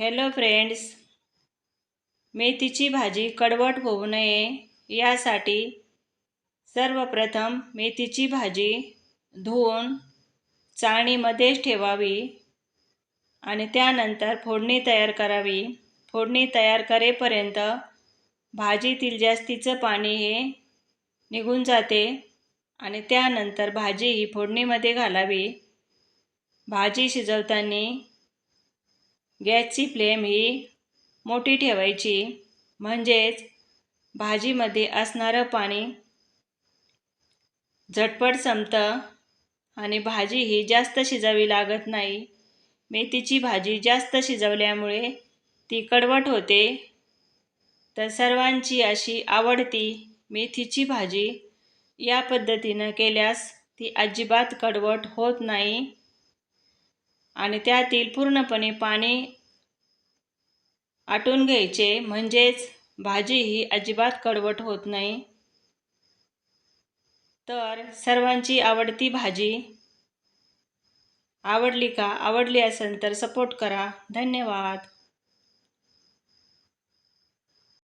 Hello friends मेथीची भाजी कडवट होऊ नये. यासाठी सर्वप्रथम मेथीची भाजी धुवून चाळणीमध्येच ठेवावी आणि त्यानंतर फोडणी तयार करावी. फोडणी तयार करेपर्यंत भाजीतील जास्तीचं पाणी हे निघून जाते आणि त्यानंतर भाजी ही फोडणीमध्ये घालावी. भाजी शिजवताना गॅसची फ्लेम ही मोठी ठेवायची. म्हणजेच भाजीमध्ये असणारं पाणी झटपट संपतं आणि भाजी ही जास्त शिजावी लागत नाही. मेथीची भाजी जास्त शिजवल्यामुळे ती कडवट होते. तर सर्वांची अशी आवडती मेथीची भाजी या पद्धतीनं केल्यास ती अजिबात कडवट होत नाही. आणि त्यातील पूर्णपणे पाणी आटून घ्यायचे. म्हणजेच भाजी ही अजिबात कडवट होत नाही. तर सर्वांची आवडती भाजी आवडली का? आवडली असेल तर सपोर्ट करा. धन्यवाद.